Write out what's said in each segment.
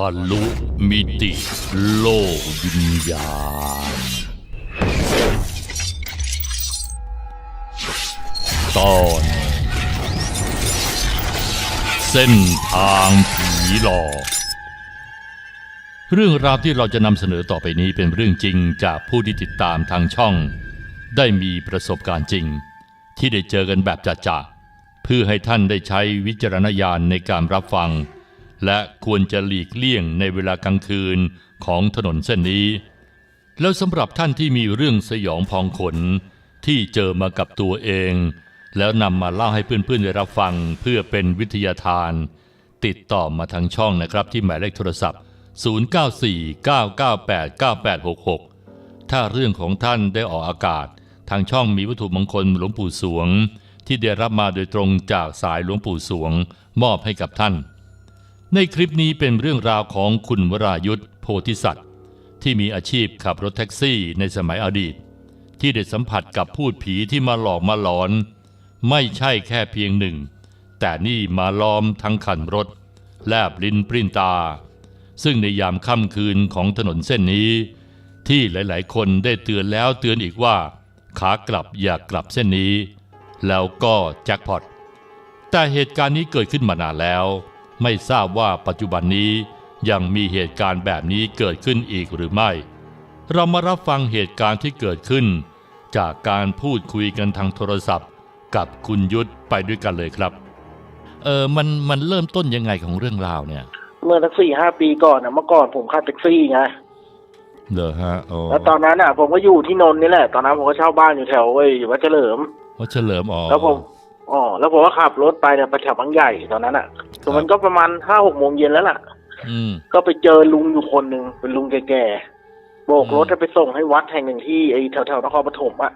ทะลุมิติโลกวิญญาณ ตอน เส้นทางผีหลอก เรื่องราวที่เราจะนำเสนอต่อไปนี้เป็นเรื่องจริงจากผู้ที่ติดตามทางช่อง ได้มีประสบการณ์จริง ที่ได้เจอกันแบบจะๆเพื่อให้ท่านได้ใช้วิจารณญาณในการรับฟัง และควรจะหลีกเลี่ยงในเวลากลางคืนของถนนเส้นนี้ แล้วสำหรับท่านที่มีเรื่องสยองพองขนที่เจอมากับตัวเอง แล้วนำมาเล่าให้เพื่อนๆได้รับฟังเพื่อเป็นวิทยาทาน ติดต่อมาทางช่องนะครับที่หมายเลขโทรศัพท์ 0949989866 ถ้าเรื่องของท่านได้ออกอากาศ ทางช่องมีวัตถุมงคลหลวงปู่สวง ที่ได้รับมาโดยตรงจากสายหลวงปู่สวง มอบให้กับท่าน ในคลิปนี้เป็นเรื่องราวของคุณวรายุทธโพธิสัตว์ ที่มีอาชีพขับรถแท็กซี่ในสมัยอดีต ที่ได้สัมผัสกับพูดผีที่มาหลอกมาหลอน ไม่ใช่แค่เพียงหนึ่ง แต่นี่มาล้อมทั้งคันรถ แลบลิ้นปริ้นตา ซึ่งในยามค่ำคืนของถนนเส้นนี้ ที่หลายๆ คนได้เตือนแล้วเตือนอีกว่า ขากลับอย่ากลับเส้นนี้ แล้วก็แจ็คพอตแต่เหตุการณ์นี้เกิดขึ้นมานานแล้ว ไม่ทราบว่าปัจจุบันนี้ยังมีเหตุการณ์แบบนี้เกิดขึ้นอีกหรือไม่ เรามารับฟังเหตุการณ์ที่เกิดขึ้น จากการพูดคุยกันทางโทรศัพท์ กับคุณยุทธไปด้วยกันเลยครับ เออมันมันเริ่มต้นยังไงของเรื่องราวเนี่ย เมื่อสักสี่ห้าปีก่อนนะเมื่อก่อนผมขับแท็กซี่ไงเหรอฮะโอ้แล้วตอนนั้นอะ ผมก็อยู่ที่นนท์นี่แหละ ตอนนั้นผมก็เช่าบ้านอยู่แถวไอ้วัดเฉลิมว่าเฉลิมอ๋อแล้วผม อ๋อแล้วผมก็ขับรถไปเนี่ยไปแถวบางใหญ่ตอนนั้นอะคือมันก็ประมาณห้าหกโมงเย็นแล้วล่ะ อืม ก็ไปเจอลุงอยู่คนหนึ่งเป็นลุงแก่ๆโบกรถอืมให้ไปส่งให้วัดแห่งหนึ่งที่ไอ้แถวๆนครปฐมอะ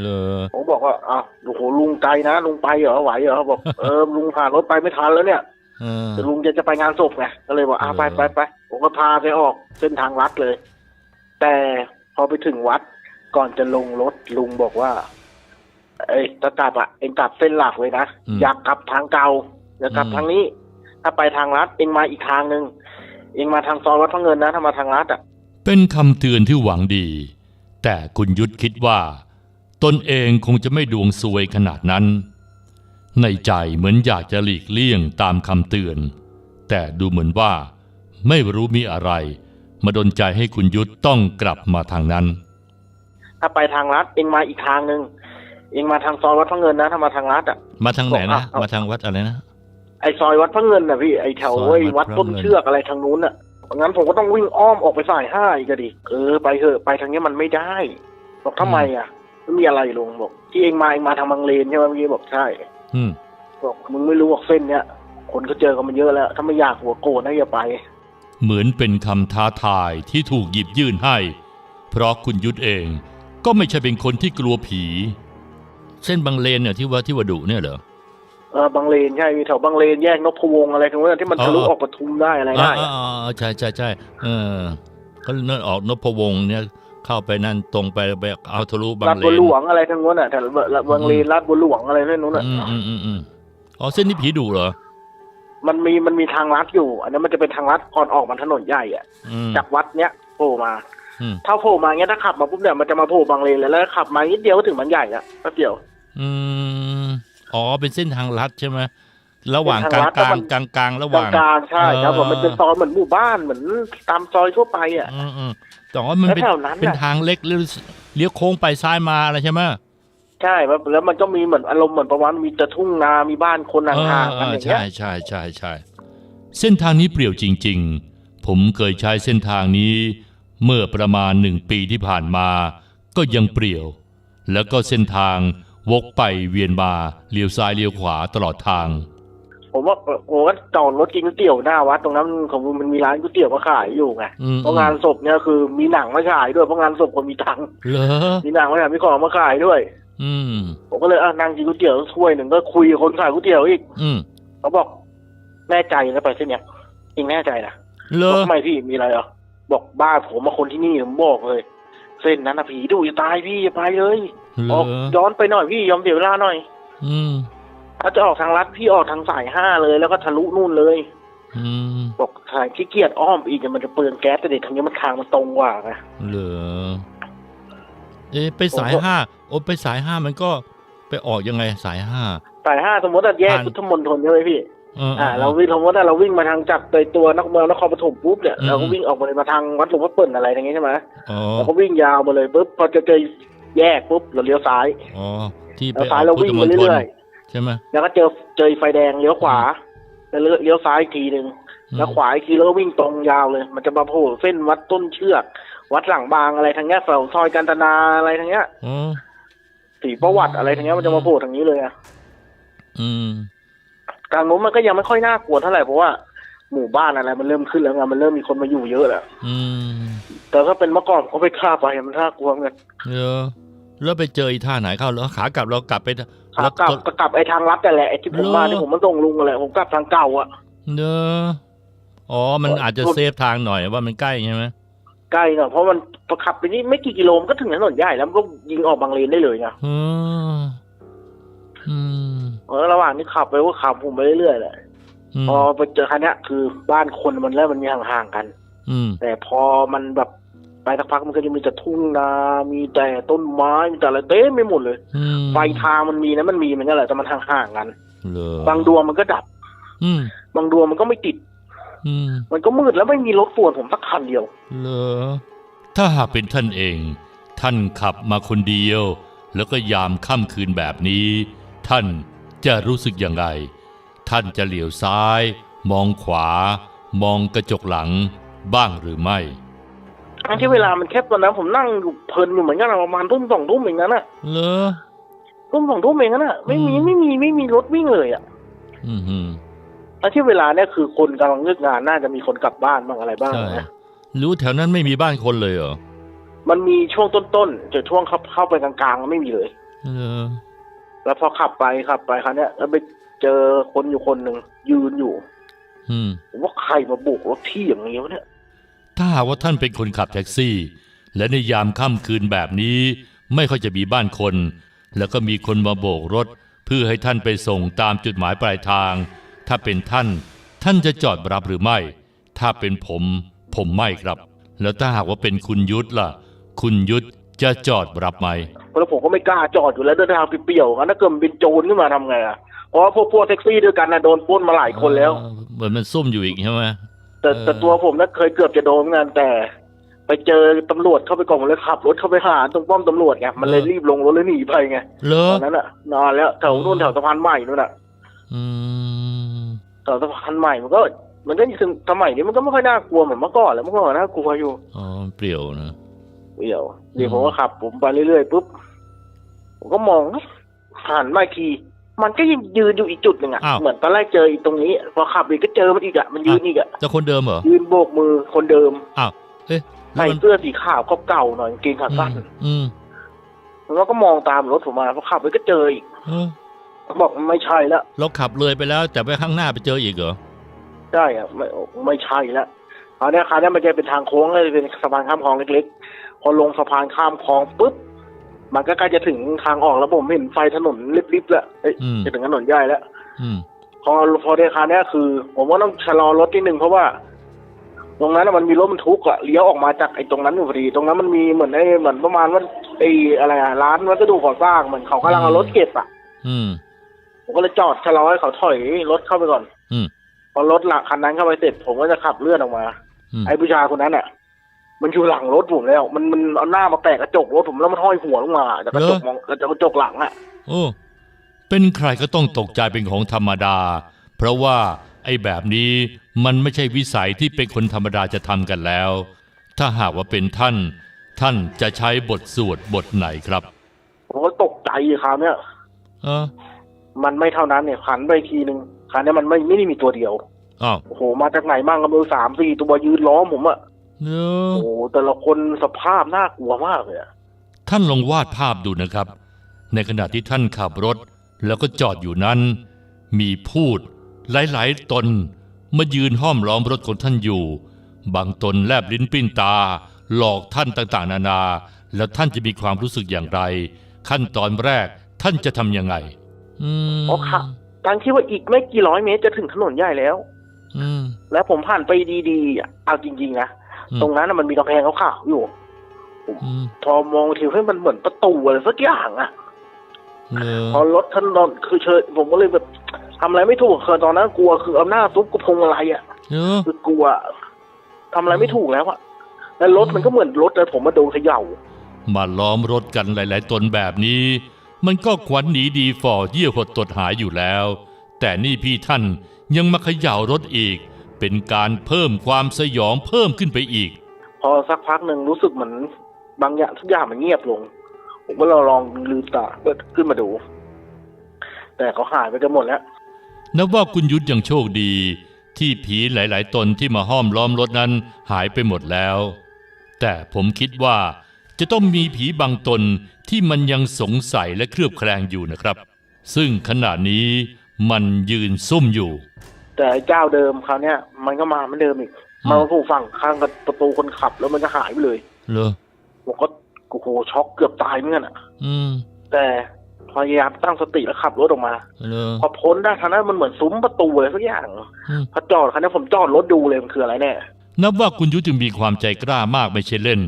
เลอผมบอกว่าอ้าวโอ้โหลุงไกลนะลุงไปเหรอไหวเหรอบอกเออลุงผ่านรถไปไม่ทันแล้วเนี่ยเออ แต่ลุงจะจะไปงานศพไงก็เลยบอกอ่าเออไปไปไปผมก็พาไปออกเส้นทางลัดเลย แต่พอไปถึงวัดก่อนจะลงรถลุงบอกว่า เอ้ยถ้ากลับอะเองกลับเส้นหลักเลยนะอยากกลับทางเก่าอยากกลับทางนี้ ถ้าไปทางลัดเองมาอีกทางหนึ่งเองมาทางซอยวัดพระเงินนะถ้ามาทางลัดอะ เป็นคำเตือนที่หวังดี แต่คุณยุทธคิดว่า ตนเองคงจะไม่ดวงซวยขนาดนั้น ในใจเหมือนอยากจะหลีกเลี่ยงตามคำเตือน แต่ดูเหมือนว่า ไม่รู้มีอะไร มาดนใจให้คุณยุทธต้องกลับมาทางนั้น ถ้าไปทางลัดเองมาอีกทางหนึ่ง เองมาทางซอยวัดพระเงินนะถ้ามาทางลัดอะมาทางไหนนะบอกอะมาทางวัดอะไรนะไอซอยวัดพระเงินนะพี่ไอแถวซอยไอ้วัวัดดพระต้นเงินเชือกอะไรทางนู้นอะงั้นผมก็ต้องวิ่งอ้อมออกไปสายห้าอีกอะดิเออไปเถอะไปทางนี้มันไม่ได้บอกทำไมอะไม่มีอะไรลุงบอก ที่เองมาเองมาทางบางเลนใช่ไหมเมื่อกี้บอกใช่ อืมบอกมึงไม่รู้ว่าเส้นเนี้ยคนก็เจอกันมาเยอะแล้ว ถ้าไม่อยากหัวโกรธนะอย่าไป เหมือนเป็นคำท้าทายที่ถูกหยิบยื่นให้ เพราะคุณยุทธเองก็ไม่ใช่เป็นคนที่กลัวผี เส้นบางเลนเนี่ยที่ว่าที่ว่าดุเนี่ยเหรอเออบางเลนใช่มีแถวบางเลนแยกนพวงศ์อะไรตรงนั้นที่มันทะลุอ๋อออกปทุมได้อะไรได้อ่าอะอ่าอ่าใช่ใช่ใช่เออเขาเนั่นออกนพวงศ์เนี่ยเข้าไปนั่นตรงไปไปเอาทะลุบางลาดเลบัวนหลวงอะไรทางนู้นอะแถวบางเลนลาดบัวหลวงอะไรนั่นนู้นอะอืมอืมอืมอืมอ๋อเส้นนี้ผีดุเหรอ มันมีมันมีทางลัดอยู่ อันนี้นมันจะเป็นทางลัดก่อนออกมาถนนใหญ่อะอืมจากวัดเนี้ยโผล่มาอืมถ้าโผล่มาเงี้ยถ้าขับมาปุ๊บเนี่ยมันจะมาโผล่บางเลนเลยแล้วขับมานิดเดียวก็ถึงมันใหญ่ละแป๊บเดียว อืมอ๋อเป็นเส้นทางลัดใช่ไหมระหว่างเป็นกลาทางงลัดกลางแล้วมันกลางกลางระหกลาว่างงกลางๆใช่ครับผมเออมันเป็นซอยเหมือนหมู่บ้านเหมือนตามซอยทั่วไปอะอืมอืมแต่ว่ามันเป็นแล้วแถวนั้นน่ะเป็นทางเล็กเลี้ยวเลี้ยวโค้งไปซ้ายมาอะไรใช่ไหมใช่แล้วแล้วมันก็มีเหมือนอารมณ์เหมือนประมาณมีแต่ทุ่งนามีบ้านคนเออห่างๆเอกันออย่างเงี้ใช่ยใช่ใช่ใช่เส้นทางนี้เปลี่ยวจริง ๆ ผมเคยใช้เส้นทางนี้ เมื่อประมาณหนึ่งปีที่ผ่านมา ก็ยังเปลี่ยว แล้วก็เส้นทาง วกไปเวียนมาเลี้ยวซ้ายเลี้ยวขวาตลอดทาง ผมว่าผมว่าจอดรถกินก๋วยเตี๋ยวหน้าวัดตรงนั้นของมันมีร้านก๋วยเตี๋ยวมาขายอยู่ไงอืมเพราะงานศพเนี่ยคือมีหนังมาขายด้วยเพราะงานศพคนมีตังค์เหรอมีหนังมาขายมีของมาขายด้วย อืมผมก็เลยอะนั่งกินก๋วยเตี๋ยวถ้วยหนึ่งก็คุยกับคนขายก๋วยเตี๋ยวอีก อืมเขาบอกแน่ใจแล้วไปเส้นเนี้ยเองแน่ใจนะเหรบออกทำไมพี่มีอะไรเหรอบอกบ้านผมมาคนที่นี่ผมบอกเลย เส้นนั้นนะผีดุจะตายพี่อย่าไปเลยเหร อออกย้อนไปหน่อยพี่ยอมเสียเวลาหน่อย อืมถ้าจะออกทางลัดพี่ออกทางสายห้าเลยแล้วก็ทะลุนู่นเลยอืมบอกทางขี้เกียจอ้อมอีกเดี๋ยวมันจะเปลืองแก๊สแต่เด็กทางนี้มันทางมันตรงกว่าไงเหรอเอ๊ะไปสายผมก็ห้าโอ้ไปสายห้ามันก็ไปออกยังไงสายห้าสายห้าสมมติว่าแยกผ่านพุทธมณฑลใช่ไหมพี่เอออ่า เราวิ่งสมมติว่าเราวิ่งมาทางจากตัวตัวนครเมืองนครปฐมปุ๊บเนี่ยอืมเราก็วิ่งออกมาเลยมาทางวัดหลวงพ่อเปิ่นอะไรอย่างเงี้ยใช่ไหมอ๋อเราก็วิ่งยาวมาเลยปุ๊บพอจะเจอ แยกปุ๊บเราเลี้ยวซ้ายอ๋อที่ไปเลี้ยวซ้ายเราวิ่งไปพุทธมณฑลเรื่อยใช่ไหมๆแล้วก็เจอเจอไฟแดงเลี้ยวขวาแล้วเลี้ยวซ้ายอีกทีหนึ่งแล้วขวาอีกทีแล้วก็วิ่งตรงยาวเลย มันจะมาโผล่เส้นวัดต้นเชือก วัดหลังบางอะไรทางเนี้ยแถวซอยกันตนาอะไรทางเนี้ยอ๋อสีประวัติอะไรทางเนี้ยมันจะมาโผล่ทางนี้เลยอะอืมทางโน้นมันก็ยังไม่ค่อยน่ากลัวเท่าไหร่เพราะว่าหมู่บ้านอะไรมันเริ่มขึ้นแล้วไงมันเริ่มมีคนมาอยู่เยอะแล้วอืมแต่ถ้าเป็นเมื่อก่อนเขาไปฆ่าไปมันน่ากลัวเหมือนกันเออ แล้วไปเจออีท่าไหนเข้าแล้วขากลับเรากลับไปขากลับก็กลับไอ้ทางลัดแต่นแหละไอ้ที่ผมมาเหรอที่ผมมาส่งลุงอะไรผมกลับทางเก่าอะเนอะอ๋อ มันอาจจะรถเซฟทางหน่อยว่ามันใกล้ใช่ไหมใกล้หน่อยเพราะมันพอขับไปนี่ไม่กี่กิโลมันก็ถึงถนนใหญ่แล้วมันก็ยิงออกบางเลนได้เลยไงเอออืมเออระหว่างนี้ขับไปก็ขับผมไปเรื่อยๆแหละอืมพอไปเจอคันเนี้ยคือบ้านคนมันเริ่มมันมีห่างๆกัน อืมแต่พอมันแบบ ไปสักพักมันก็จะมีแต่ทุ่งนามีแต่ต้นไม้มีแต่อะไรเต็มไปหมดเลยอืมไฟทางมันมีนะมันมีเหมือนกันแหละแต่มันห่างๆกันเหรอบางดวงมันก็ดับ อืมบางดวงมันก็ไม่ติด อืมมันก็มืดแล้วไม่มีรถป่วนผมสักคันเดียวเหรอถ้าหากเป็นท่านเอง ท่านขับมาคนเดียว แล้วก็ยามค่ำคืนแบบนี้ ท่านจะรู้สึกอย่างไรท่านจะเหลียวซ้าย มองขวา มองกระจกหลัง บ้างหรือไม่ ทั้งที่เวลามันแคบตอนนั้นผมนั่งอยู่เพลินอยู่เหมือนกันอะประมาณทุ่มสองทุ่มเองนั้นอะเหรอทุ่มสองทุ่มเองนั้นอะไม่มีอืมไม่มีไม่มีรถวิ่งเลยอะอืมฮึทั้งที่เวลาเนี่ยคือคนกำลังเลิกงานน่าจะมีคนกลับบ้านบ้างอะไรบ้างใช่นะรู้แถวนั้นไม่มีบ้านคนเลยเหรอมันมีช่วงต้นๆจนช่วงเข้าเข้าไปกลางๆไม่มีเลยเหรอแล้วพอขับไปขับไปครั้งเนี้ยแล้วไปเจอคนอยู่คนหนึ่งยืนอยู่ อืมผมว่าใครมาบุกรถที่อย่างนี้วะเนี่ย ถ้าหากว่าท่านเป็นคนขับแท็กซี่ และในยามค่ำคืนแบบนี้ไม่ค่อยจะมีบ้านคน แล้วก็มีคนมาโบกรถ เพื่อให้ท่านไปส่งตามจุดหมายปลายทาง ถ้าเป็นท่าน ท่านจะจอดรับหรือไม่ ถ้าเป็นผม ผมไม่ครับ แล้วถ้าหากว่าเป็นคุณยุทธล่ะ คุณยุทธจะจอดรับไหมแล้วผมก็ไม่กล้าจอดอยู่แล้วเดินทางเปรี่ยวๆงั้นถ้าเกิดมันเป็นโจรขึ้นมาทำไงอะเพราะว่าพวกพวกแท็กซี่ด้วยกันนะโดนปล้นมาหลายคนแล้วเออเหมือนมันซุ่มอยู่อีกใช่ไหม แต่เออแต่ตัวผมนะเคยเกือบจะโดนเหมือนกันแต่ ไปเจอตำรวจเข้าไปก่อนเลยขับรถเข้าไปหาตรงป้อมตำรวจไงมันเลยรีบลงรถแล้วหนีไปไงเหรอตอนนั้นอะนอนแล้วแถวนู่นแถวสะพานใหม่นู่นอะอืมแถวสะพานใหม่มันก็ มันก็ถึงสมัยนี้มันก็ไม่ค่อยน่ากลัวเหมือนเมื่อก่อนแล้วเมื่อก่อนน่ากลัวอยู่อ๋อเปรี่ยวนะเดี๋ยวเดี๋ยวผมก็ขับ ผมไปเรื่อยๆปุ๊บผมก็มองเอ๊ะหันมาอีกที มันก็ยังยืนอยู่อีกจุดหนึ่งอะอ้าว เหมือนตอนแรกเจออีกตรงนี้ พอขับอีกก็เจอมันอีกอะมันยืนอีกอะเจะคนเดิมเหรอยืนโบกมือคนเดิม อ้าวเอ๊ะแล้วใส่มันเสื้อสีขาวเก่าๆหน่อยกางเกงขาสั้น อืมแล้วก็มองตามรถผมมาพอขับไปก็เจออีกเออผมบอกไม่ใช่แล้วเราขับเลยไปแล้ว แต่ไปข้างหน้าไปเจออีกเหรอใช่อะไม่ไม่ใช่แล้วคราวเนี้ยคราวเนี้ยมันจะเป็นทางโค้งเลยเป็นสะพานข้ามคลองเล็กๆ พอลงสะพานข้ามคลองปุ๊บ มันก็ใกล้จะถึงทางออกแล้วผมเห็นไฟถนนลิบๆแล้วเอ้ยอืมจะถึงถนนใหญ่แล้วอืมพอพอในคราวเนี้ยคือ ผมว่าต้องชะลอรถนิดนึงเพราะว่า ตรงนั้นนะมันมีรถบรรทุกอะเลี้ยวออกมาจากไอ้ตรงนั้นอยู่พอดี ตรงนั้นมันมีเหมือนไอ้เหมือนประมาณว่าไอ้อะไรอะร้านวัสดุก่อสร้างเหมือนเขากำลังเอารถเก็บอะอืมผมก็เลยจอดชะลอให้เขาถอยรถเข้าไปก่อนอืมพอรถหลักคันนั้นเข้าไปเสร็จ ผมก็จะขับเลื่อนออกมาอืมไอ้ผู้ชายคนนั้นอะ มันอยู่หลังรถผมแล้ว มันมันเอาหน้ามาแตะกระจกรถผมแล้วมันห้อยหัวลงมาจากกระจกมองกระจกกระจกหลังอะโอ้เป็นใครก็ต้องตกใจเป็นของธรรมดา เพราะว่าไอ้แบบนี้มันไม่ใช่วิสัยที่เป็นคนธรรมดาจะทำกันแล้ว ถ้าหากว่าเป็นท่าน ท่านจะใช้บทสวดบทไหนครับผมก็ตกใจคราวเนี้ยเออมันไม่เท่านั้นเนี่ยหันไปอีกทีหนึ่งคราวเนี้ยมันไม่ไม่ได้มีตัวเดียวอ้าวโอ้โหมาจากไหนมั่งก็ไม่รู้สามสี่ตัวยืนล้อมผมอะ เนอะโอ้โหแต่ละคนสภาพน่ากลัวมากเลยอะท่านลองวาดภาพดูนะครับ ในขณะที่ท่านขับรถ แล้วก็จอดอยู่นั้น มีพูด หลายๆตนมายืนห้อมล้อมรถของท่านอยู่ บางตนแลบลิ้นปิ้นตา หลอกท่านต่างๆ นานา แล้วท่านจะมีความรู้สึกอย่างไร ขั้นตอนแรกท่านจะทำยังไง อืมอ๋อค่ะทั้งที่ว่าอีกไม่กี่ร้อยเมตรจะถึงถนนใหญ่แล้ว อืม แล้วผมผ่านไปดีๆอะเอาจริงๆนะอืม ตรงนั้นน่ะมันมีกำแพงขาวๆอยู่อืมพอมองทีเฮ้ยมันเหมือนประตูอะไรสักอย่างอะเลอพอรถท่านนอนคือเชิญผมก็เลยแบบทำอะไรไม่ถูกคือตอนนั้นกลัวคือเอาหน้าซุกกระพงอะไรอะเนอะคือกลัวทำอะไรไม่ถูกแล้วอะแล้วรถมันก็เหมือนรถเลยผมมาโดนเขย่ามาล้อมรถกันหลาย ๆ ตนแบบนี้ มันก็ขวัญหนีดีฝ่อเยี่ยวหดตดหายอยู่แล้ว แต่นี่พี่ท่านยังมาเขย่ารถอีก เป็นการเพิ่มความสยองเพิ่มขึ้นไปอีก พอสักพักหนึ่งรู้สึกเหมือนบางอย่างทุกอย่างมันเงียบลง ผมก็ลองลองลืมตาเปิดขึ้นมาดู แต่เขาหายไปกันหมดแล้ว นับว่าคุณยุทธยังโชคดี ที่ผีหลาย ๆ ตนที่มาห้อมล้อมรถนั้นหายไปหมดแล้ว แต่ผมคิดว่าจะต้องมีผีบางตนที่มันยังสงสัยและเคลือบแคลงอยู่นะครับ ซึ่งขณะนี้มันยืนซุ่มอยู่ แต่ไอ้เจ้าเดิมคราวเนี้ยมันก็มาเหมือนเดิมอีกอืม มันมาผูกฝั่งข้างกับประตูคนขับ แล้วมันก็หายไปเลยเหรอผมก็โอ้โหช็อกเกือบตายเหมือนกันอะอืมแต่พยายามตั้งสติแล้วขับรถออกมา เหรอพอพ้นได้ทางนั้นมันเหมือนซุ้มประตูอะไรสักอย่างอืมพอจอดคันนี้ผมจอดรถดูเลยมันคืออะไรแน่นับว่าคุณยุทธจึงมีความใจกล้ามากไม่ใช่เล่น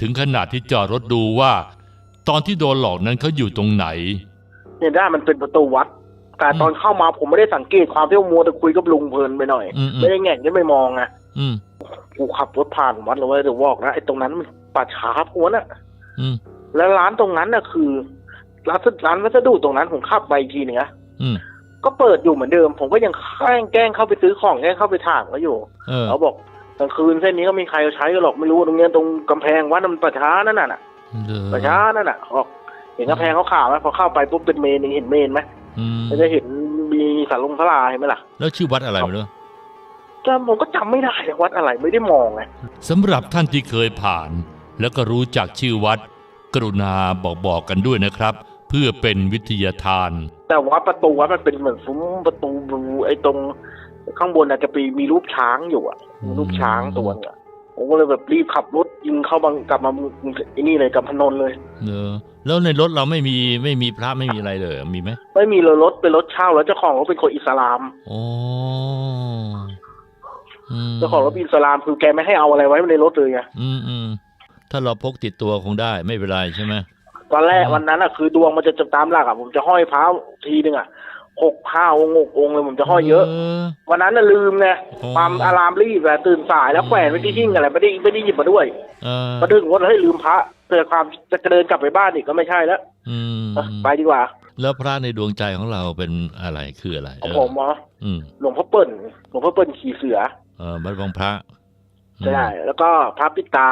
ถึงขนาดที่จอดรถดูว่า ตอนที่โดนหลอกนั้นเขาอยู่ตรงไหน เนี่ยได้มันเป็นประตูวัด แต่ตอนเข้ามาผมไม่ได้สังเกตความที่ว่ามัวแต่คุยกับลุงเพลินไปหน่อยอืมอืมไม่ได้แง่งยังไม่มองไงอืมกูขับรถผ่านวัดแล้วเว้ยเดี๋ยวบอกนะไอ้ตรงนั้นมันป่าช้าพวนอะอืมแล้วร้านตรงนั้นน่ะคือร้านร้านวัสดุตรงนั้นผมขับไปอีกทีหนึงนะอืมก็เปิดอยู่เหมือนเดิม ผมก็ยังแกล้งแกล้งเข้าไปซื้อของแกล้งเข้าไปถามเขาอยู่เออเขาบอกกลางคืนเส้นนี้ก็มีใครเอาใช้กันหรอกไม่รู้ตรงเนี้ยตรงกำแพงวัดมันป่าช้านั่นน่ะเหรอป่าช้านั่นน่ะออกเห็นกำแพงเขาขาวไหมพอเข้าไปปุ๊บเป็นเมนเห็นเมนไหม อืมมันจะเห็นมีสาลงสลาเห็นไหมล่ะ แล้วชื่อวัดอะไรไม่รู้จำผมก็จำไม่ได้วัดอะไรไม่ได้มองไงสำหรับท่านที่เคยผ่าน แล้วก็รู้จักชื่อวัด กรุณาบอกบอกกันด้วยนะครับ เพื่อเป็นวิทยาทาน แต่วัดประตูวัดมันเป็นเหมือนซุ้มประตูไอ้ตรงข้างบนอาจจะไปมีรูปช้างอยู่อะมีรูปช้างตัวนึงอะ ผมก็เลยแบบรีบขับรถยิงเข้าบังกลับมาไอ้นี่เลยกับพนนเลยเนอะแล้วในรถเราไม่มีไม่มีพระไม่มีอะไรเลยมีไหมไม่มีเลยรถเป็นรถเช่าแล้วเจ้าของเขาเป็นคนอิสลามโอ้อืมเจ้าของรถเป็นอิสลามคือแกไม่ให้เอาอะไรไว้ในรถเลยไงอืมอืมถ้าเราพกติดตัวคงได้ไม่เป็นไรใช่ไหมตอนแรกอืมวันนั้นอะคือดวงมันจะจะตามหลักอะผมจะห้อยพระทีหนึ่งอะ หกห้าองค์หกองค์เลยผมจะห้อยเยอะ วันนั้นน่ะลืมไงอ๋อความอารามรีบอะตื่นสายแล้วแขวนไว้ที่หิ้งอะไรไม่ได้ไม่ได้หยิบมาด้วยเออมาดึงรถเฮ้ยลืมพระเกิดความจะเดินกลับไปบ้านอีกก็ไม่ใช่แล้วอืมเออไปดีกว่า แล้วพระในดวงใจของเราเป็นอะไรคืออะไรของเออผมเหรออืมหลวงพ่อเปิ้ลหลวงพ่อเปิ้ลขี่เสือเออวัดวังพระใช่แล้วก็พระปิตา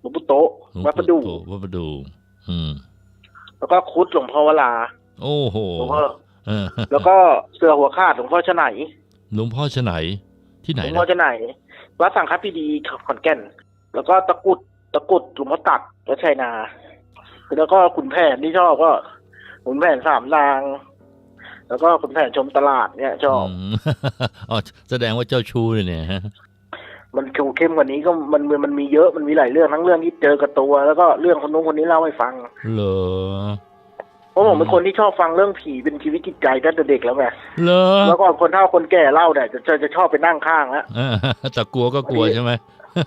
หลวงปู่โตะหลวงวัดประดูโตวัดประดู อืม แล้วก็ครุดหลวงพ่อวลา โอ้โหหลวงพ่อเออ แล้วก็เสือหัวขาดหลวงพ่อชะไหนหลวงพ่อชะไหนที่ไหนหลวงนะพ่อชะไหนวัดสังฆปรีดีขอนแก่น แล้วก็ตะกรุดตะกรุดหลวงพ่อตัดวัดชัยนา แล้วก็ขุนแผนที่ชอบก็ขุนแผนสามนาง แล้วก็ขุนแผนชมตลาดเนี่ยชอบมอ๋อแสดงว่าเจ้าชู้เลยเนี่ยฮะมันเข้มเข้มกว่านี้ก็มันมันมันมีเยอะมันมีหลายเรื่องทั้งเรื่องที่เจอกับตัว แล้วก็เรื่องคนนู้นคนนี้เล่าให้ฟัง เหรอ เพราะผมเป็นคนที่ชอบฟังเรื่องผีเป็นชีวิตจิตใจตั้งแต่เด็กแล้วไงเหรอแล้วก็คนเฒ่าคนแก่เล่าเนี่ยจะจะจะชอบไปนั่งข้างแล้วเออแต่กลัวก็กลัวใช่ไหม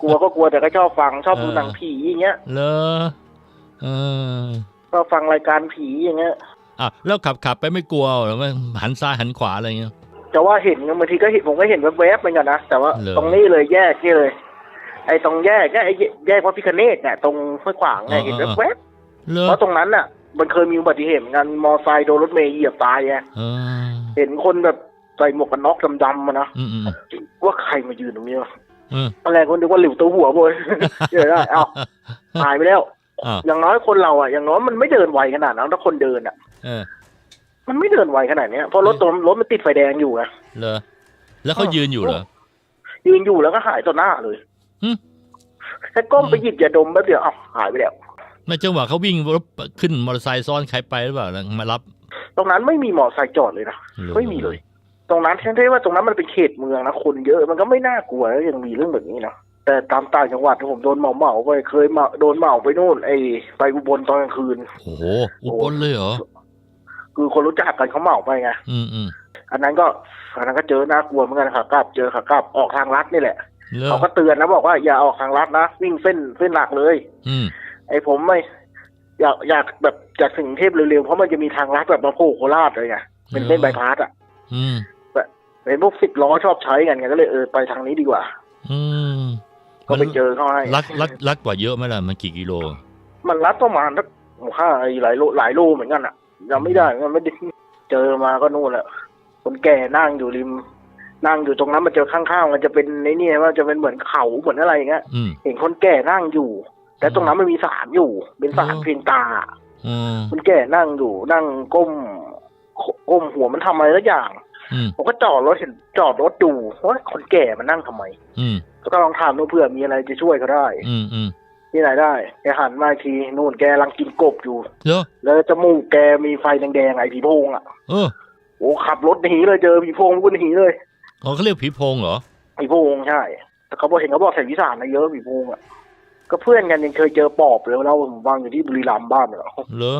กลัวก็กลัวแต่ก็ชอบฟังชอบดูเออหนังผีอย่างเงี้ยเหรอเออชอบฟังรายการผีอย่างเงี้ยอะแล้วขับขับไปไม่กลัวเหรอว่าหันซ้ายหันขวาอะไรเงี้ยจะว่าเห็นบางทีก็เห็นผมก็เห็นแวบๆเหมือนกันนะแต่ว่าเหรอตรงนี้เลยแยกนี่เลย ไอ้ตรงแยกเนี่ยไอ้แยกพระพิคเนตเนี่ยตรงห้วยขวางเนี่ยเห็นแวบเหรๆอเพราะตรงนั้นน่ะ มันเคยมีอุบัติเหตุเหมือนกันมอไซค์โดนรถเมย์เหยียบตายไงเออเห็นคนแบบใส่หมวกกันน็อกดำๆมานะอืมอืมว่าใครมายืนตรงนี้วะเออตอนแรกคนนึกว่าหลิวตัวหัวโบยเดี๋ยวได้เอ้าหายไปแล้วอ้าวอย่างน้อยคนเราอะอย่างน้อยมันไม่เดินไวขนาดนั้นถ้าคนเดินอะเออมันไม่เดินไวขนาดเนี้ยเพราะรถตัวรถมันติดไฟแดงอยู่ไงเหรอแล้วเขายืนอยู่เหรอยืนอยู่แล้วก็หายต่อหน้าเลยหึแค่ก้มไปหยิบยาดมแป๊บเดียวเอ้าหายไปแล้ว ในจังหวะเขาวิ่งรถขึ้นมอเตอร์ไซค์ซ้อนใครไปหรือเปล่าแล้วมารับ ตรงนั้นไม่มีมอไซค์จอดเลยนะหรอไม่มีเลย ตรงนั้นแทนที่ว่าตรงนั้นมันเป็นเขตเมืองนะคนเยอะมันก็ไม่น่ากลัวแล้วยังมีเรื่องแบบนี้นะแต่ตามต่างจังหวัดที่ผมโดนเหมาเหมาๆไปเคยมาโดนเหมาไปนู่นไอ้ไปอุบลตอนกลางคืนโอ้โหอุบลเลยเหรอคือคนรู้จักกันเขาเหมาไปไงอืมอืมอันนั้นก็อันนั้นก็เจอน่ากลัวเหมือนกันค่ะกลับเจอค่ะกลับออกทางลัดนี่แหละเลิกเขาก็เตือนนะบอกว่าอย่าออกทางลัดนะวิ่งเส้นเส้นหลักเลย อืม ไอ้ผมไม่อยากอยากแบบจากถึงกรุงเทพเร็วๆ เพราะมันจะมีทางลัดแบบมาโผล่โคราชเลยไงเป็นเส้นบายพาสอะอืมเป็นพวกสิบล้อชอบใช้กันไงก็เลยเออไปทางนี้ดีกว่า อืมก็ไปเจอเขาให้ลัดลัดลัดกว่าเยอะไหมล่ะมันกี่กิโล มันรัดประมาณสักห้าหลายโลหลายโลเหมือนกันอะยังไม่ได้มันไม่ได้เจอมาก็นู่นแหละคนแก่นั่งอยู่ริมนั่งอยู่ตรงนั้นมันเจอข้างๆ มันจะเป็นในนี่ว่าจะเป็นเหมือนเขาเหมือนอะไรอย่างเงี้ยอืมเห็นคนแก่นั่งอยู่ แต่ตรงนั้นมันมีศาลอยู่ เป็นศาลอ๋อเพียงตาอืมคนแก่นั่งอยู่นั่งก้มก้มหัวมันทำอะไรสักอย่างอืมผมก็จอดรถเห็นจอดรถดูว่าคนแก่มันนั่งทำไม อืมก็ลองถามดูเผื่อมีอะไรจะช่วยเขาได้ อืมอืมที่ไหนได้แกหันมาอีกทีนู่นแกกำลังกินกบอยู่เดี๋ยวแล้วจมูกแกมีไฟแดงๆไอ้ผีโพงอะเออโอ้ขับรถหนีเลยเจอผีโพงก็หนีเลยอ๋อเขาเรียกผีโพงเหรอผีโพงใช่แต่เขาบอกเห็นเขาบอกใส่วิสานนะเยอะผีโพงอะ ก็เพื่อนกันยังเคยเจอปอบเลยเราผมวางอยู่ที่บุรีรัมย์บ้านเราเหรอ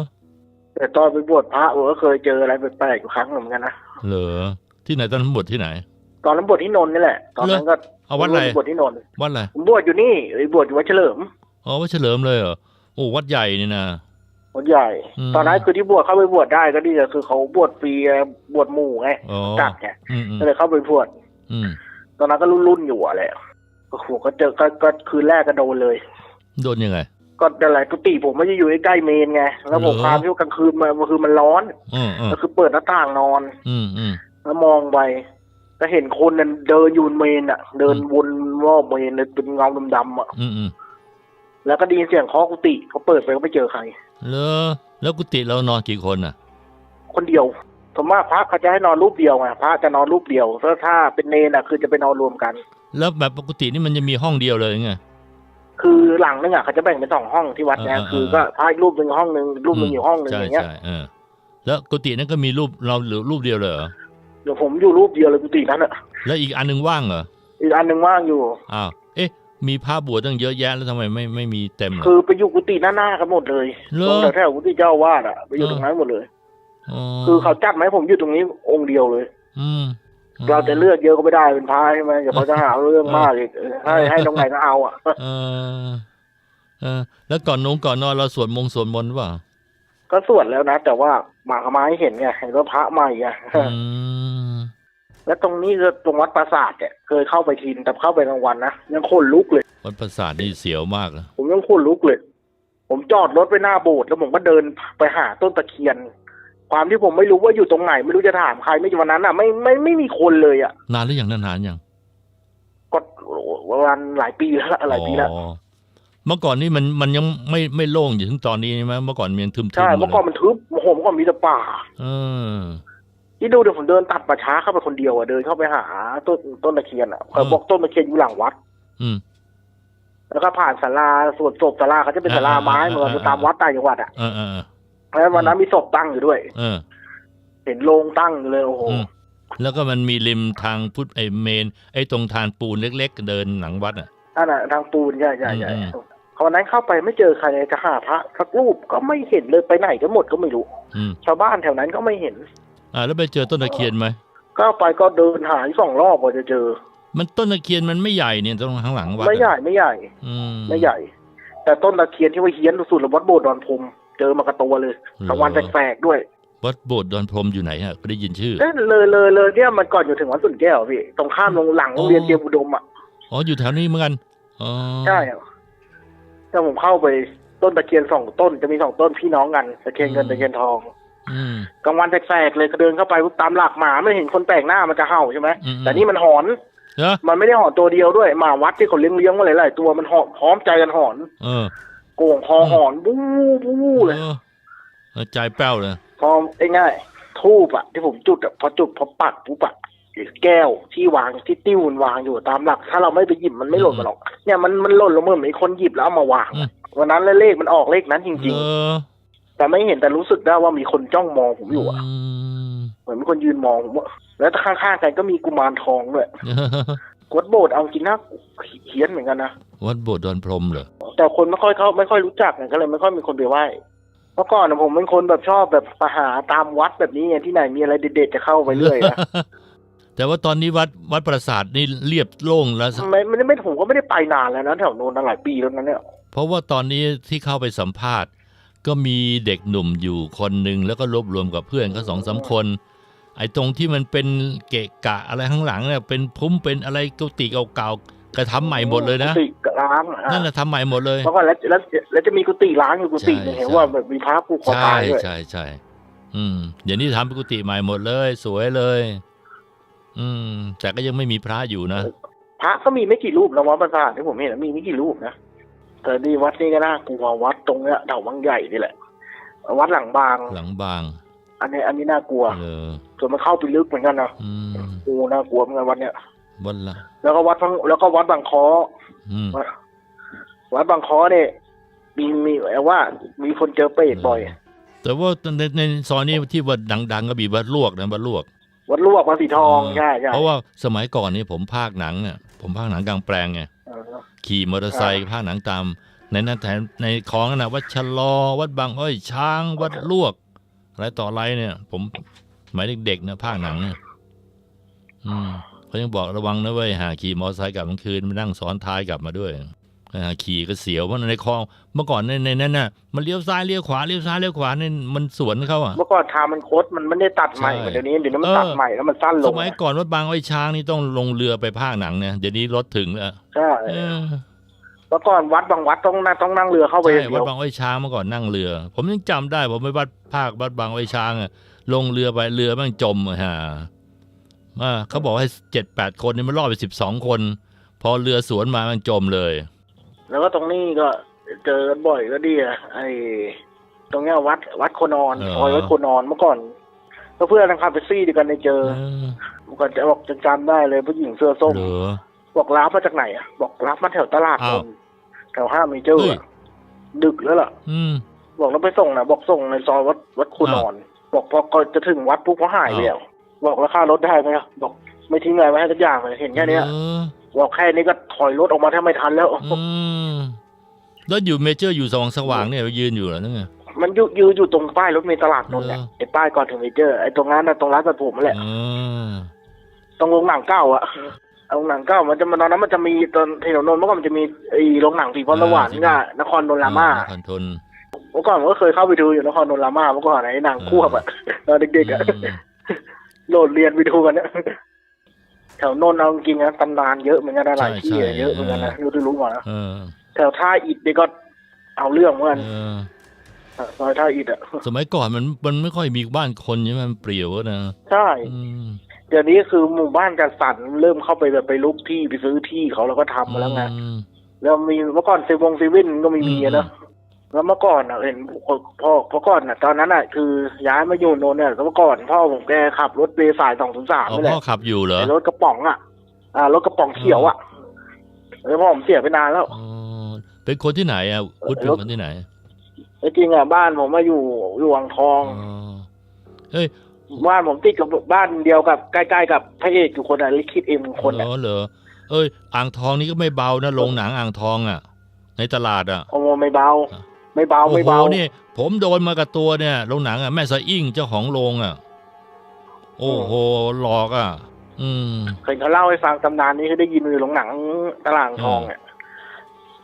แต่ตอนไปบวชพระเออก็เคยเจออะไรแปลกๆอยู่ครั้งหนึ่งเหมือนกันนะเหรอที่ไหนตอนนั้นบวชที่ไหน ตอนนั้นบวชที่นนท์นี่แหละ ตอนนั้นก็เอาวัดอะไรบวชที่นนท์วัดอะไรผมบวชอยู่นี่ไอ้บวชอยู่วัดเฉลิมอ๋อวัดเฉลิมเลยเหรอโอ้วัดใหญ่นี่นะวัดใหญ่อืมตอนนั้นคือที่บวชเข้าไปบวชได้ก็ดีแต่คือเขาบวชฟรีบวชหมู่ไงอ๋อจัดไงอืมอืมก็เลยเข้าไปบวชอืมตอนนั้นก็รุ่นๆอยู่อะแหละโอ้โหก็เจอก็ก็คืนแรกก็โดนเลย โดนยังไง ก็อะไรกุฏิผมไม่ได้อยู่ใกล้ๆเมนไงแล้วผมเหรอพาที่ว่ากลางคืนมาคือมันร้อนอืมอืมก็คือเปิดหน้าต่างนอน อืมอืมแล้วมองไปก็เห็นคนนั้นเดินอยู่บนเมนอะ เดินวนรอบเมนเลยเป็นเงาดำๆอะอืมอืมแล้วก็ได้ยินเสียงเคาะกุฏิเขาเปิดไปก็ไม่เจอใครเหรอแล้วกุฏิเรานอนกี่คนอะ คนเดียวสมมติพระเขาจะให้นอนรูปเดียวไงพระจะนอนรูปเดียวถ้าถ้าเป็นเนนอะ คือจะไปนอนรวมกัน แล้วแบบปกตินี่มันจะมีห้องเดียวเลยไง คือหลังนึงอะเขาจะแบ่งเป็นสองห้องที่วัดเนี่ยเออเออคือก็พระอีกรูปหนึ่งห้องหนึ่งรูปหนึ่งอยู่ห้องหนึ่งใช่อย่างเงี้ยใช่เออแล้วกุฏินั้นก็มีรูปเราหรือรูปเดียวเลยเหรอเดี๋ยวผมอยู่รูปเดียวเลยกุฏินั้นอะ แล้วอีกอันหนึงว่างเหรออีกอันหนึ่งว่างอยู่อ้าวเอ๊ะ มีพระบวชตั้งเยอะแยะแล้วทำไมไม่ไม่มีเต็มเหรอคือไปอยู่กุฏิหน้าๆกันหมดเลยเหรอตรงแถวๆกุฏิเจ้าอาวาดอะไปอยู่ตรงนั้นหมดเลยอ๋อคือเขาจัดไหมาให้ผมอยู่ตรงนี้องค์เดียวเลย อืม เราจะเลือกเยอะก็ไม่ได้เป็นพระใช่ไหมเดี๋ยวเขาจะหาเรื่องมากอีกเออให้ให้ตรงไหนก็เอาอะเออเออ แล้วก่อนนงก่อนนอนเราสวดมงสวดมนต์เปล่าก็สวดแล้วนะ แต่ว่าหมาขมาให้เห็นไงเห็นว่าพระใหม่ไงอืมแล้วตรงนี้ก็ตรงวัดปราสาทเนี่ยเคยเข้าไปทีนแต่เข้าไปกลางวันนะยังขนลุกเลย วัดประสาทนี่เสียวมากนะผมยังขนลุกเลย ผมจอดรถไปหน้าโบสถ์แล้วผมก็เดินไปหาต้นตะเคียน ความที่ผมไม่รู้ว่าอยู่ตรงไหน ไม่รู้จะถามใครไม่วันนั้นอะไม่ไม่ไม่มีคนเลยอะนานหรือยังนานนานยังก็ประมาณหลายปีแล้วหลายปีแล้วอ๋อเมื่อก่อนนี่มันมันยังไม่ไม่โล่งอยู่ถึงตอนนี้ใช่ไหมเมื่อก่อนมันยังทึมๆใช่หมเมื่ดอเลก่อนยมันทึบโอ้โหเมื่อก่อนมีแต่ป่า เออที่ดูเดี๋ยวผมเดินตัดป่าช้าเข้าไปคนเดียวอะเดินเข้าไปหาต้นต้นตะเคียนอะเขาบอกต้นตะเคียนอยู่หลังวัด อืมแล้วก็ผ่านศาลาสวดศพศาลาเขาจะเป็นศาลาไม้เหมือนตามวัดต่างจังหวัดอะ เออเออเออแล้ววันนั้นมีศพตั้งอยู่ด้วย เออ เห็นโรงตั้งอยู่เลยโอ้โหอืมแล้วก็มันมีริมทางพุทธไอเมน ไอตรงทานปูนเล็ก ๆ เดินหลังวัดอะนั่นน่ะทางปูนใช่ใช่ใช่อืมวันนั้นเข้าไปไม่เจอใครเลยจะหาพระสักรูปก็ไม่เห็นเลยไปไหนก็หมดก็ไม่รู้อืมชาวบ้านแถวนั้นก็ไม่เห็น อ่า แล้วไปเจอต้นตะเคียนไหมก็ไปก็เดินหาอีกสองรอบกว่าจะเจอ มันต้นตะเคียนมันไม่ใหญ่เนี่ยตรงข้างหลังวัดอะไม่ใหญ่ไม่ใหญ่ อืมไม่ใหญ่ แต่ต้นตะเคียนที่ว่าเฮี้ยนสุดๆเลยวัดโบสถ์ดอนพรม เจอมากระตัวเลยกลางวันแสกๆด้วยวัดโบสถ์ดอนพรมอยู่ไหนฮะก็ได้ยินชื่อเอ้ยเลยเลยเลยเนี่ยมันก่อนอยู่ถึงวัดสุนแก้วพี่ตรงข้ามโรงหลังโรงเรียนเตรียมอุดมอะอ๋ออยู่แถวนี้เหมือนกันอ๋อใช่อะถ้าผมเข้าไปต้นตะเคียนสองต้นจะมีสองต้นพี่น้องกันตะเคียนเงินตะเคียนทองอืมกลางวันแสกๆเลยก็เดินเข้าไปปุ๊บตามหลักหมาไม่เห็นคนแปลกหน้ามันจะเห่าใช่ไหมอืมแต่นี่มันหอนเหรอมันไม่ได้หอนตัวเดียวด้วยหมาวัดที่เขาเลี้ยงเลี้ยงๆมาหลายๆตัวมันหอนพร้อมใจกันหอน เออ โก่งคอหอนบู๊บู๊เลยเออเออใจแป้วเลย พอไอ้ง่ายทูบอะที่ผมจุดอะพอจุดพอปักปุ๊บอะแก้วที่วางที่ติ้วมันวางอยู่ตามหลัก ถ้าเราไม่ไปหยิบมันไม่หล่นมาหรอก เนี่ยมันมันหล่นลงมาเหมือนมีคนหยิบแล้วเอามาวางอะวันนั้นเลขมันออกเลขนั้นจริงเออๆแต่ไม่เห็นแต่รู้สึกได้ว่ามีคนจ้องมองผมอยู่อะมเหมือนมีคนยืนมองผมอะแล้วข้างๆกันก็มีกุมารทองด้วยกดโบสถ์เอาจริงนะเขียนเหมือนกันนะ วัดโบสถ์ดอนพรมเหรอแต่คนไม่ค่อยเข้าไม่ค่อยรู้จักไงก็เลยไม่ค่อยมีคนไปไหว้เมื่อก่อนนะผมเป็นคนแบบชอบแบบไปหาตามวัดแบบนี้ไงที่ไหนมีอะไรเด็ดๆจะเข้าไปเรื่อยนะแต่ว่าตอนนี้วัดวัดปราสาทนี่เรียบโล่งแล้วไม่ไม่ได้ไม่ผมก็ไม่ได้ไปนานแล้วนะแถวโน้นนะหลายปีแล้วนะเนี่ยเพราะว่าตอนนี้ที่เข้าไปสัมภาษณ์ ก็มีเด็กหนุ่มอยู่คนหนึ่งแล้วก็รวบรวมกับเพื่อนก็สองสามคน ไอ้ตรงที่มันเป็นเกะกะอะไรข้างหลังเนี่ยเป็นพุ่มเป็นอะไรกุฏิเก่าๆ กระทำใหม่หมดเลยนะกุฏิล้างอะนั่นแหละทำใหม่หมดเลยเมื่อก่อนแล้วแล้วแล้วจะมีกุฏิล้างอยู่กุฏิหนึงใช่เห็นใช่ว่าแบบมีพระผูกคอใช่ตายด้วยใช่ใช่อืมเดี๋ยวนี้ทำเป็นกุฏิใหม่หมดเลย สวยเลย อืม แต่ก็ยังไม่มีพระอยู่นะพระก็มีไม่กี่รูปนะวัดประสาทที่ผมเห็นนะมีไม่กี่รูปนะแต่ดีวัดนี้ก็น่ากลัววัดตรงเนี้ยเถาวังใหญ่นี่แหละ วัดหลังบาง หลังบาง อันนี้ อันนี้น่ากลัวเออส่วนมันเข้าไปลึกเหมือนกันนะอืมโอ้น่ากลัวเหมือนกันวัดเนี้ย บนละแล้วก็วัดพังแล้วก็วัดบางคออืมวัดบางคอเนี่ยมีมีว่า มีคนเจอเปรตบ่อย แต่ว่าในในซอยนี้ที่วัดดัง ๆ ก็มีวัดลวกนะวัดลวก วัดลวกวัดสีทองใช่ใช่เพราะว่าสมัยก่อนนี่ผมภาคหนังเนี่ยผมภาคหนังกลางแปลงไงเออขี่มอเตอร์ไซค์ภาคหนังตาม ในนั้นแถมในคลองนั่นนะวัดชะลอ วัดบางอ้อยช้าง วัดลวกอะไรต่ออะไรเนี่ย ผมสมัยเด็กๆนะภาคหนังเนี่ย อืม เขายังบอกระวังนะเว้ยหาขี่มอเตอร์ไซค์กลับกลางคืนมานั่งซ้อนท้ายกลับมาด้วยหาขี่ก็เสียวเพราะในคลองเมื่อก่อนในในนั้นน่ะมันเลี้ยวซ้ายเลี้ยวขวาเลี้ยวซ้ายเลี้ยวขวาเนี่ยมันสวนเขาอะเมื่อก่อนทางมันโคดมันไม่ได้ตัดใหม่ใช่เหมือนเดี๋ยวนี้เดี๋ยวนี้มันเออตัดใหม่แล้วมันสั้นลสงมัยก่อนวัดบางอ้อยช้างนี่ต้องลงเรือไปภาคหนังเนี่ยเดี๋ยวนี้รถถึงแล้วใช่เออเมื่อก่อนวัดบางวัดต้องนั่งต้องนั่งเรือเข้าไปใช่เดีวัดยวบางอ้อยช้างเมื่อก่อนนั่งเรือ ผมยังจำได้ผมไปวัดภาควัดบางอ้อยช้างอะลงเรือไปเรือแมันจมอะฮะ อ่าเขาบอกให้เจ็ดแปดคนนี่มันรอดไปสิบสองคน พอเรือสวนมามันจมเลย แล้วก็ตรงนี้ก็เจอกันบ่อยก็ดีอะไอ้ตรงเนี้ยวัดวัดโคนอนเออ ซอยวัดโคนอนเมื่อก่อนก็เพื่อนนะครับไปซี่ด้วยกันในเจอเออเมื่อก่อนจะบอกจะจำได้เลยผู้หญิงเสื้อส้มเหรอ บอกรับมาจากไหนอะบอกรับมาแถวตลาดนอ้าวนท์แถวห้าเมเจอร์เฮ้ยอะดึกแล้วล่ะ อืม บอกแล้วไปส่งนะบอกส่งในซอยวัดวัดโคนอน บอกพอก่อนจะถึงวัดปุ๊บเขาหายไปแล้ว บอกราคารถได้ไหมอะบอกไม่ทิ้งอะไรไว้ให้สักอย่างเลยเห็นแค่เนี้ยเออบอกแค่นี้ก็ถอยรถออกมาแทบไม่ทันแล้วอืมแล้วอยู่เมเจอร์อยู่สว่างสว่างเนี่ยยืนอยู่เหรอนั่นไงมันยืนยืนอยู่ตรงป้ายรถเมล์ตลาดนนท์เนี่ยเออไอ้ป้ายก่อนถึงเมเจอร์ไอ้ตรงนั้นนะตรงร้านตัดผมนั่นแหละเออตรงโรงหนังเก้าอะโรงหนังเก้ามันจะมันตอนนั้นมันจะมีตอนถนนนนท์เมื่อก่อนมันจะมีไอ้โรงหนังสีพรสวรรค์ก็นครนนท์รามาคอนทนเมื่อก่อนผมก็เคยเข้าไปดูอยู่นครนนท์รามาเมื่อก่อนไอ้หนังควบอะตอนเด็กๆอะอืม โหลดเรียนไปดูกันเนี่ยแถวนนท์เอาจริงๆนะตำนานเยอะเหมือนกันนะหลายที่อะเยอะเหมือนกันนะรู้ที่รู้มานะเออแถวท่าอิฐนี่ก็เอาเรื่องเหมือนกันเออซอยท่าอิฐอะสมัยก่อนมันมันไม่ค่อยมีบ้านคนใช่ไหมมันเปลี่ยวอะนะใช่อืมเดี๋ยวนี้คือหมู่บ้านจัดสรรเริ่มเข้าไปแบบไปลุกที่ไปซื้อที่เขาแล้วก็ทำมาแล้วไงอืมแล้วมีเมื่อก่อนเซเวงเซเว่นก็ไม่มีอะเนอะ แล้วเมื่อก่อนอะเห็นพ่อเมื่อก่อนอะ ตอนนั้นอะคือย้ายมาอยู่โนนเนี่ยเมื่อก่อนพ่อผมแกขับรถเบสายสองศูนย์สามอ๋อนี่แหละพ่อขับอยู่เหรอไอ้รถกระป๋องอะ อ่ารถกระป๋องเขียวอะแล้วพ่อผมเสียไปนานแล้วอ๋อเป็นคนที่ไหนอะพุทธเป็นรถคนที่ไหนจริงๆอะบ้านผมมาอยู่อยู่วังทองอ๋อเฮ้ยบ้านผมติดกับบ้านเดียวกับใกล้ๆกับพระเอกอยู่คนอะลิขิตเอ็มคนเหรอะอเหรอเอ้ย อ่างทองนี่ก็ไม่เบานะโรงหนังอ่างทองอะ ในตลาดอะโอ้ไม่เบา ไม่เบาโอ้ไม่โหเบานี่ ผมโดนมากับตัวเนี่ยโรงหนังอะแม่สะอิ่งเจ้าของโรงอะ โอ้โหหลอกอะ อืมเคยเขาเล่าให้ฟังตำนานนี้คือได้ยินอยู่โรงหนังตลาดทองเนี่ย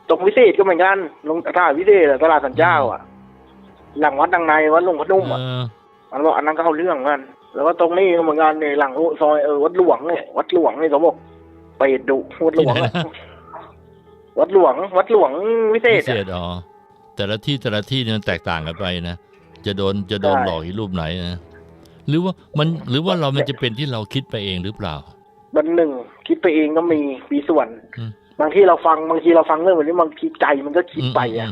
ตรงวิเศษก็เหมือนกันลงตลาดวิเศษอะตลาดสันเจ้า อะ หลังวัดดังในวัดหลวงพนุ่มอะเออมันบอกอันนั้นก็เอาเรื่องเหมือนกัน แล้วก็ตรงนี้ก็เหมือนกันเนี่ยหลังซอยเออวัดหลวงเนี่ยวัดหลวงเนี่ยเขาบอกไปดุวัดหลวงอะวัดหลวง วัดหลวงวิเศพิษเศอะษอ๋อ แต่ละที่แต่ละที่เนี่ยมันแตกต่างกันไปนะจะโดนจะโดนใช่ หลอกอีกรูปไหนนะหรือว่ามันหรือว่าเรามันจะเป็นที่เราคิดไปเองหรือเปล่า บันหนึ่งคิดไปเองก็มีมีส่วน อืม บางที่เราฟังบางทีเราฟังเรื่องแบบนี้บางทีใจมันก็คิดไปอะ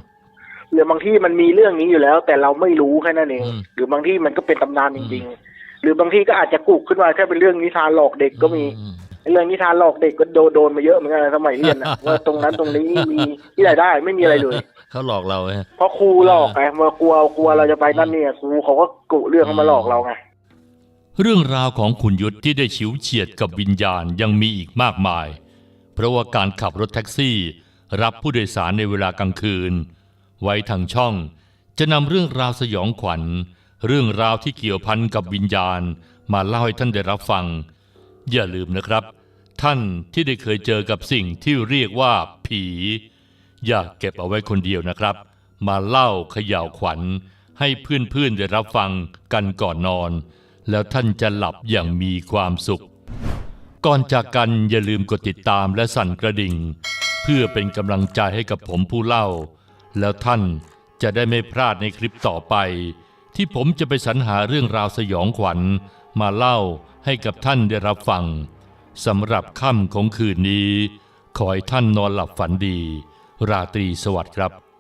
หรือบางที่มันมีเรื่องนี้อยู่แล้ว แต่เราไม่รู้แค่นั้นเอง อืมหรือบางที่มันก็เป็นตำนานจริง ๆ หรือบางที่ก็อาจจะกุกขึ้นมาแค่เป็นเรื่องนิทานหลอกเด็กก็มีอืมไอ้เรื่องนิทานหลอกเด็กก็โดนโดนมาเยอะเหมือนกันนะสมัยเรียนนะ ว่าตรงนั้นตรงนี้มีที่ไหนได้ไม่มีอะไรเลย เขาหลอกเราไงเพราะครูหลอกไงเมื่อกลัวกลัวเราจะไปนั่นเนี่ยครูเขาก็กุเรื่องเข้ามาหลอกเราไงเรื่องราวของคุณยุทธที่ได้ฉิวเฉียดกับวิญญาณยังมีอีกมากมาย เพราะว่าการขับรถแท็กซี่ รับผู้โดยสารในเวลากลางคืน ไว้ทางช่องจะนำเรื่องราวสยองขวัญ เรื่องราวที่เกี่ยวพันกับวิญญาณ มาเล่าให้ท่านได้รับฟัง อย่าลืมนะครับ ท่านที่ได้เคยเจอกับสิ่งที่เรียกว่าผี อย่าเก็บเอาไว้คนเดียวนะครับ มาเล่าเขย่าวขวัญ ให้เพื่อนๆได้รับฟังกันก่อนนอน แล้วท่านจะหลับอย่างมีความสุข ก่อนจากกันอย่าลืมกดติดตามและสั่นกระดิ่ง เพื่อเป็นกำลังใจให้กับผมผู้เล่า แล้วท่านจะได้ไม่พลาดในคลิปต่อไป ที่ผมจะไปสรรหาเรื่องราวสยองขวัญ มาเล่าให้กับท่านได้รับฟังสำหรับค่ำของคืนนี้ ขอให้ท่านนอนหลับฝันดี ราตรีสวัสดิ์ครับ